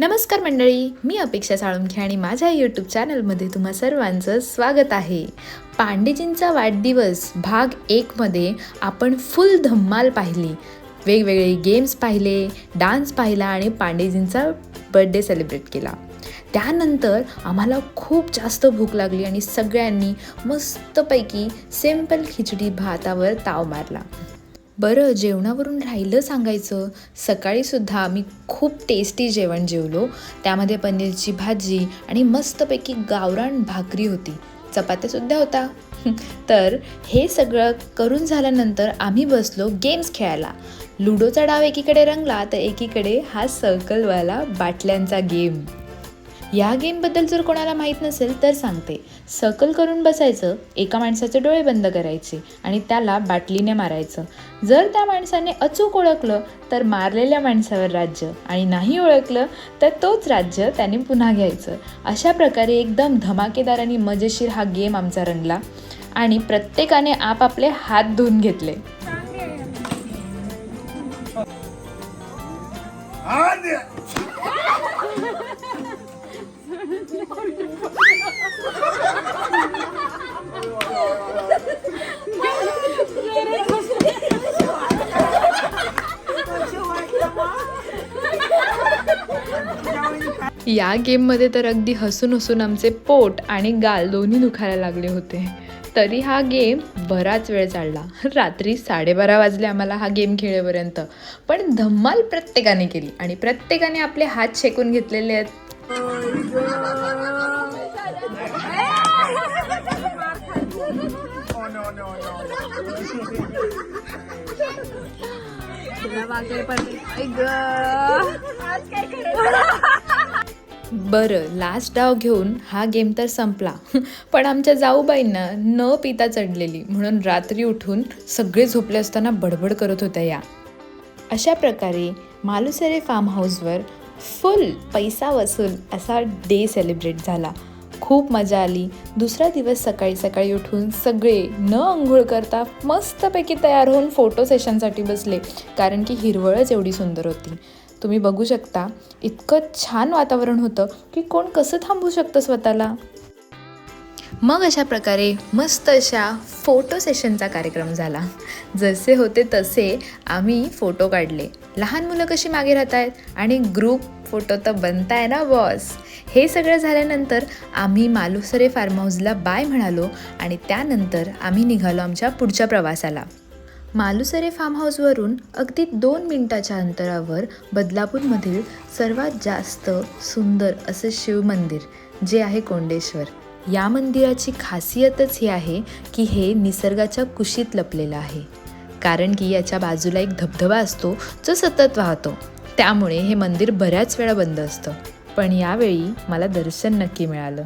नमस्कार मंडळी मी अपेक्षा साळुंखे आणि माझ्या यूट्यूब चॅनलमध्ये तुम्हा सर्वांचं स्वागत आहे. पांडेजींचा वाढदिवस भाग एकमध्ये आपण फुल धम्माल पाहिली. वेगवेगळे गेम्स पाहिले डान्स पाहिला आणि पांडेजींचा बर्थडे सेलिब्रेट केला. त्यानंतर आम्हाला खूप जास्त भूक लागली आणि सगळ्यांनी मस्तपैकी सिंपल खिचडी भातावर ताव मारला. बरं जेवणावरून राहिलं सांगायचं. सकाळीसुद्धा आम्ही खूप टेस्टी जेवण जेवलो. त्यामध्ये पनीरची भाजी आणि मस्तपैकी गावरान भाकरी होती. चपात्यासुद्धा होता. तर हे सगळं करून झाल्यानंतर आम्ही बसलो गेम्स खेळायला. लुडोचा डाव एकीकडे रंगला तर एकीकडे हा सर्कलवाला बाटल्यांचा गेम या गेमबद्दल जर कोणाला माहीत नसेल तर सांगते. सर्कल करून बसायचं एका माणसाचे डोळे बंद करायचे आणि त्याला बाटलीने मारायचं. जर त्या माणसाने अचूक ओळखलं तर मारलेल्या माणसावर राज्य आणि नाही ओळखलं तर तोच राज्य त्याने पुन्हा घ्यायचं. अशा प्रकारे एकदम धमाकेदार आणि मजेशीर हा गेम आमचा रंगला आणि प्रत्येकाने आपापले हात धुवून घेतले. या गेममध्ये तर अगदी हसून हसून आमचे पोट आणि गाल दोन्ही दुखायला लागले होते. तरी हा गेम बराच वेळ चालला. रात्री साडेबारा वाजले आम्हाला हा गेम खेळेपर्यंत. पण धम्माल प्रत्येकाने केली आणि प्रत्येकाने आपले हात शेकून घेतलेले आहेत. बरं लास्ट डाव घेऊन हा गेम तर संपला. पण आमच्या जाऊबाईंना न पिता चढलेली म्हणून रात्री उठून सगळे झोपले असताना बडबड करत होत्या या. अशा प्रकारे मालुसरे फार्म हाऊसवर फुल पैसा वसूल असा डे सेलिब्रेट झाला. खूप मजा आली. दुसरा दिवस सकाळी सकाळी उठून सगळे न अंघोळ करता मस्तपैकी तयार होऊन फोटो सेशनसाठी बसले कारण की हिरवळच एवढी सुंदर होती. तुम्ही बघू शकता इतकं छान वातावरण होतं की कोण कसं थांबू शकतं स्वतःला. मग अशा प्रकारे मस्त अशा फोटो सेशनचा कार्यक्रम झाला. जसे होते तसे आम्ही फोटो काढले. लहान मुलं कशी मागे राहत आहेत आणि ग्रुप फोटो तर बनताय ना बॉस हे सगळं झाल्यानंतर आम्ही मालुसरे फार्म हाऊसला बाय म्हणालो आणि त्यानंतर आम्ही निघालो आमच्या पुढच्या प्रवासाला. मालुसरे फार्म हाऊसवरून अगदी दोन मिनिटाच्या अंतरावर बदलापूरमधील सर्वात जास्त सुंदर असं शिव मंदिर जे आहे कोंडेश्वर. या मंदिराची खासियतच ही आहे की हे निसर्गाच्या कुशीत लपलेलं आहे. कारण की याच्या बाजूला एक धबधबा असतो जो सतत वाहतो. त्यामुळे हे मंदिर बऱ्याच वेळा बंद असतं. पण यावेळी मला दर्शन नक्की मिळालं.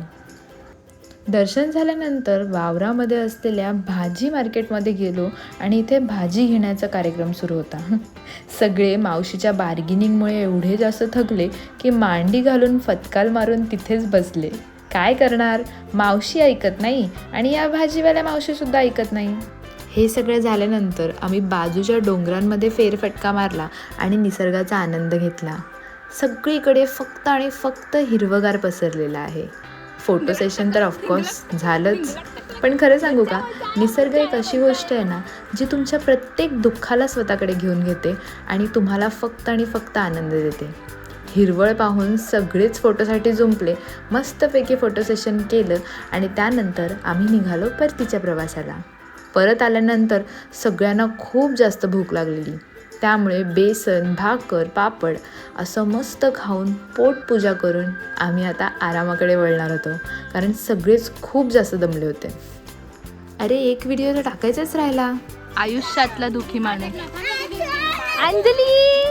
दर्शन झाल्यानंतर वावरामध्ये असलेल्या भाजी मार्केटमध्ये गेलो आणि इथे भाजी घेण्याचा कार्यक्रम सुरू होता. सगळे मावशीच्या बार्गेनिंगमुळे एवढे जास्त थकले की मांडी घालून फतकाल मारून तिथेच बसले. काय करणार? मावशी ऐकत नाही आणि या भाजीवाल्या मावशीसुद्धा ऐकत नाही. हे सगळं झाल्यानंतर आम्ही बाजूच्या डोंगरांमध्ये फेरफटका मारला आणि निसर्गाचा आनंद घेतला. सगळीकडे फक्त आणि फक्त हिरवगार पसरलेला आहे. फोटो सेशन तर ऑफकोर्स झालंच. पण खरं सांगू का निसर्ग एक अशी गोष्ट आहे ना जी तुमच्या प्रत्येक दुःखाला स्वतःकडे घेऊन घेते आणि तुम्हाला फक्त आणि फक्त आनंद देते. हिरवळ पाहून सगळेच फोटोसाठी जुंपले मस्तपैकी फोटो सेशन केलं आणि त्यानंतर आम्ही निघालो परतीच्या प्रवासाला. परत आल्यानंतर सगळ्यांना खूप जास्त भूक लागलेली. त्यामुळे बेसन भाकर पापड असं मस्त खाऊन पोटपूजा करून आम्ही आता आरामाकडे वळणार होतो. कारण सगळेच खूप जास्त दमले होते. अरे एक व्हिडिओ तर टाकायचाच राहिला. आयुष्यातला दुखी माणूस. अंजली!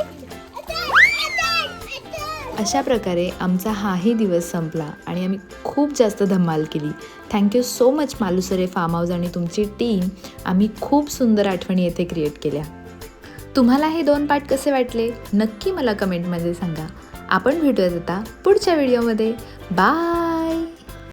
अशा प्रकारे आमचा हाही दिवस संपला आणि आम्ही खूप जास्त धमाल केली. Thank you so much Malusare farm house आणि तुमची टीम आम्ही खूप सुंदर आठवणी येथे क्रिएट केल्या. तुम्हाला हे दोन पार्ट कसे वाटले नक्की मला कमेंटमध्ये सांगा. आपण भेटूयात आता पुढच्या व्हिडिओमध्ये. बाय!